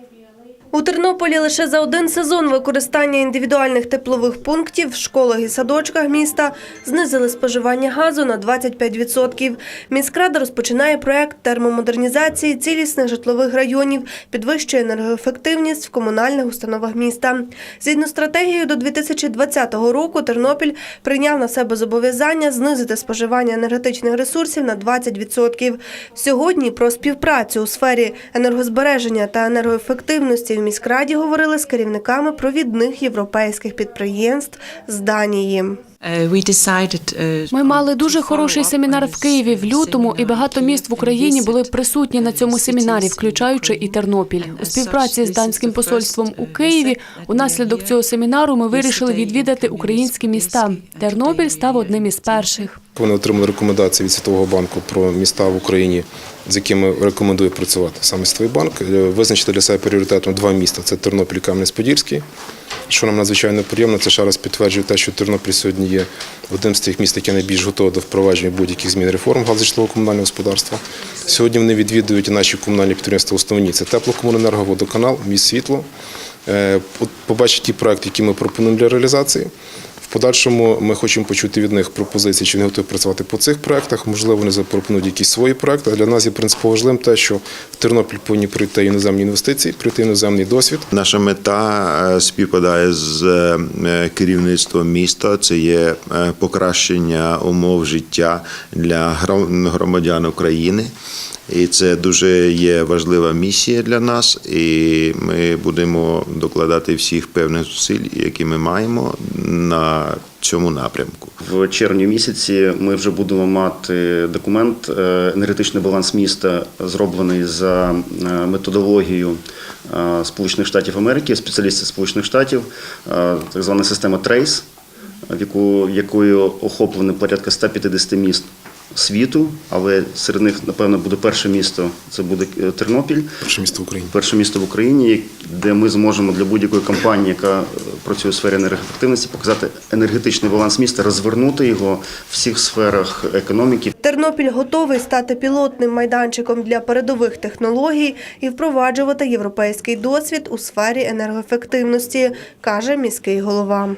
Maybe a lady. У Тернополі лише за один сезон використання індивідуальних теплових пунктів в школах і садочках міста знизили споживання газу на 25%. Міськрада розпочинає проект термомодернізації цілісних житлових районів, підвищує енергоефективність в комунальних установах міста. Згідно стратегією до 2020 року Тернопіль прийняв на себе зобов'язання знизити споживання енергетичних ресурсів на 20%. Сьогодні про співпрацю у сфері енергозбереження та енергоефективності в міськраді говорили з керівниками провідних європейських підприємств з Данії. Uh, decided, uh, Ми мали дуже хороший семінар в Києві в лютому, і багато міст в Україні були присутні на цьому семінарі, включаючи і Тернопіль. У співпраці з данським посольством у Києві. Унаслідок цього семінару ми вирішили відвідати українські міста. Тернопіль став одним із перших. Вони отримали рекомендації від Світового банку про міста в Україні, з якими рекомендує працювати саме Світовий банк. Е, Визначити для себе пріоритетом два міста: це Тернопіль і Кам'янець-Подільський. Що нам надзвичайно приємно, це ще раз підтверджує те, що Тернопіль сьогодні є одним з тих міст, яке найбільш готове до впровадження будь-яких змін реформ галузі комунального господарства. Сьогодні вони відвідують наші комунальні підприємства основні. Це теплокомуненерго, водоканал, міст світло. Е, Побачить ті проекти, які ми пропонуємо для реалізації. Подальшому ми хочемо почути від них пропозиції, чи вони готові працювати по цих проектах. Можливо, вони запропонують якісь свої проекти. Для нас є принципово важливим те, що в Тернопіль повинні прийти іноземні інвестиції, прийти іноземний досвід. Наша мета е, співпадає з е, керівництвом міста. Це є е, покращення умов життя для громадян України. І це дуже є важлива місія для нас, і ми будемо докладати всіх певних зусиль, які ми маємо на цьому напрямку. В червні місяці ми вже будемо мати документ е, енергетичний баланс міста, зроблений за е, методологією е, Сполучених Штатів Америки, спеціалістів Сполучених Штатів, так звана система Trace, в яку якою охоплено порядка 150 міст світу, але серед них, напевно, буде перше місто це буде е, Тернопіль. Перше місто в Україні. Перше місто в Україні, де ми зможемо для будь-якої компанії, яка е, працює у сфері енергоефективності, показати енергетичний баланс міста, розвернути його в всіх сферах економіки. Тернопіль готовий стати пілотним майданчиком для передових технологій і впроваджувати європейський досвід у сфері енергоефективності, каже міський голова.